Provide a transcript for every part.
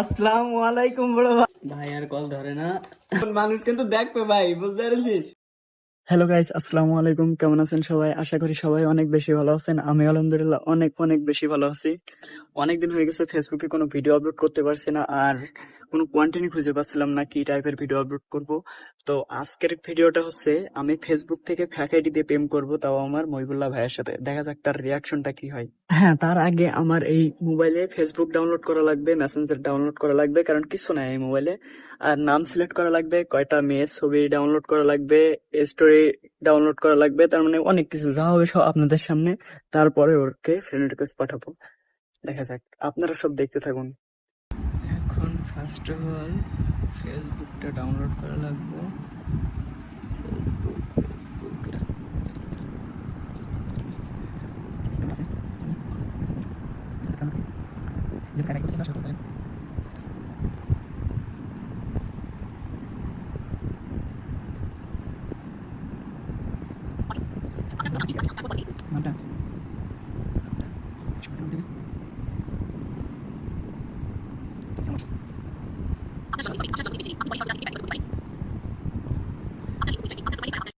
আসসালামু আলাইকুম বড় ভাই। ভাই আর কল ধরে না। মানুষ কিন্তু দেখবে ভাই বুঝতে পেরেছিস? হ্যালো গাইস আসসালামু আলাইকুম। কেমন আছেন সবাই? আশা করি সবাই অনেক বেশি ভালো আছেন। আমি আলহামদুলিল্লাহ অনেক অনেক বেশি ভালো আছি। অনেক দিন হয়ে গেছে ফেসবুকে কোনো ভিডিও আপলোড করতে পারছি না। আর কোনো কোয়ান্টিনি খুঁজে পাচ্ছিলাম না কি টাইপের ভিডিও আপলোড করব। তো আজকের ভিডিওটা হচ্ছে, আমি ফেসবুক থেকে ফ্যাক আইডি দিয়ে প্রেম করব তাও আমার মহিবুল্লাহ ভাইয়ের সাথে। দেখা যাক তার রিয়াকশনটা কি হয়। হ্যাঁ তার আগে আমার এই মোবাইলে ফেসবুক ডাউনলোড করা লাগবে মেসেঞ্জার ডাউনলোড করা লাগবে, কারণ কিছু নাই এই মোবাইলে আর নাম সিলেক্ট করা লাগবে, কয়টা মেয়ের ছবি ডাউনলোড করা লাগবে স্টোরি ডাউনলোড করা লাগবে, তার মানে অনেক কিছু যা হবে সব আপনাদের সামনে। তারপরে ওকে ফ্রেন্ড রিকোয়েস্ট পাঠাবো। দেখা যাক, আপনারা সব দেখতে থাকুন। ফার্স্ট অফ অল ফেসবুকটা ডাউনলোড করা লাগবে ফেসবুক ফেসবুক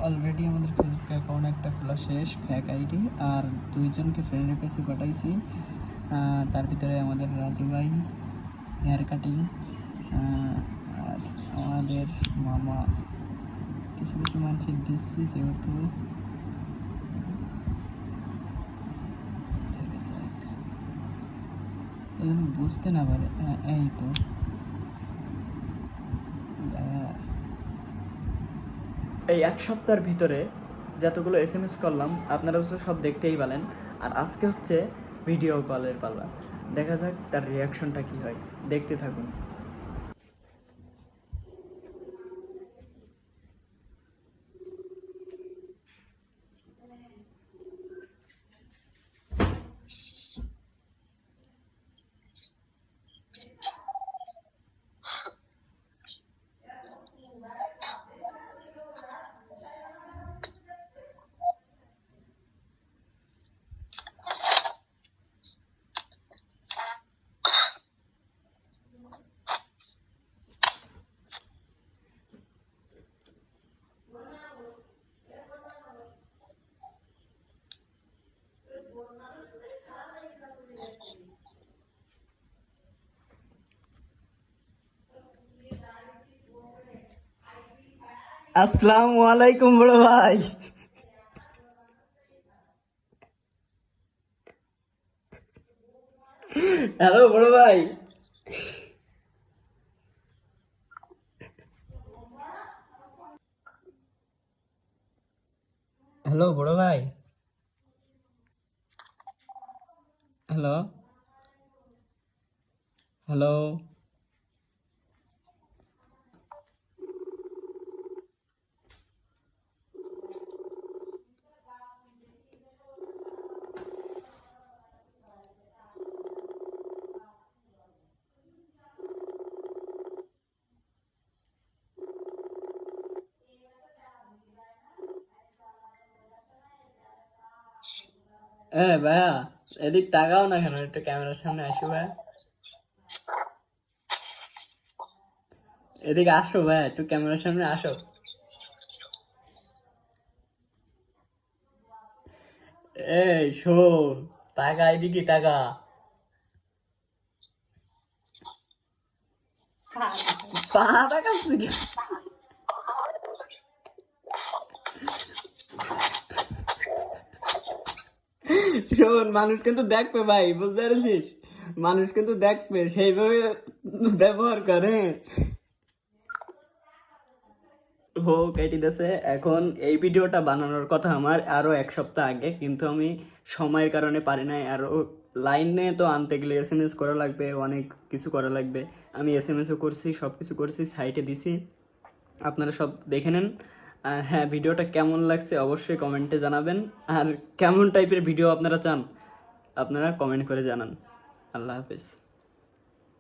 অলরেডি আমাদের ফেসবুক অ্যাকাউন্ট একটা খোলা শেষ ফ্যাক আইডি আর দুইজনকে ফ্রেন্ড রিকোয়েস্ট পাঠাইছি। তার ভিতরে আমাদের রাজু ভাই হেয়ার কাটিং আর আমাদের মামা। কিছু কিছু মানুষের দিচ্ছি যেহেতু। বুঝতে না পারে এই তো। এই এক সপ্তাহের ভিতরে যতগুলো এস এম এস করলাম, আপনারা তো সব দেখতেই পেলেন। আর আজকে হচ্ছে ভিডিও কলের পালা। দেখা যাক তার রিয়াকশনটা কী হয়। দেখতে থাকুন। আসসালামু আলাইকুম বড় ভাই। হ্যালো বড় ভাই। হ্যালো বড় ভাই। হ্যালো। হ্যালো। হ্যাঁ ভাইয়া এদিক তাকাও না কেন একটু ক্যামেরার সামনে আসো ভাইয়া। এদিকে আসো ভাইয়া একটু ক্যামেরার সামনে আসো। এই শোন টাকা এদিকে টাকা পা টাকা শোন, মানুষ কিন্তু দেখবে ভাই, বুঝতে পেরেছিস? মানুষ কিন্তু দেখবে, সেইভাবে ব্যবহার করে। হো, কেটে দিয়েছে। এখন এই ভিডিওটা বানানোর কথা আমার আরও এক সপ্তাহ আগে, কিন্তু আমি সময়ের কারণে পারি নাই। আরও লাইনে তো আনতে গেলে এস এম এস করা লাগবে, অনেক কিছু করা লাগবে। আমি এস এম এসও করছি সব কিছু করছি সাইটে দিছি। আপনারা সব দেখে নেন। আর হ্যাঁ ভিডিওটা কেমন লাগছে অবশ্যই কমেন্টে জানাবেন। আর কেমন টাইপের ভিডিও আপনারা চান, আপনারা কমেন্ট করে জানান। আল্লাহ হাফিজ।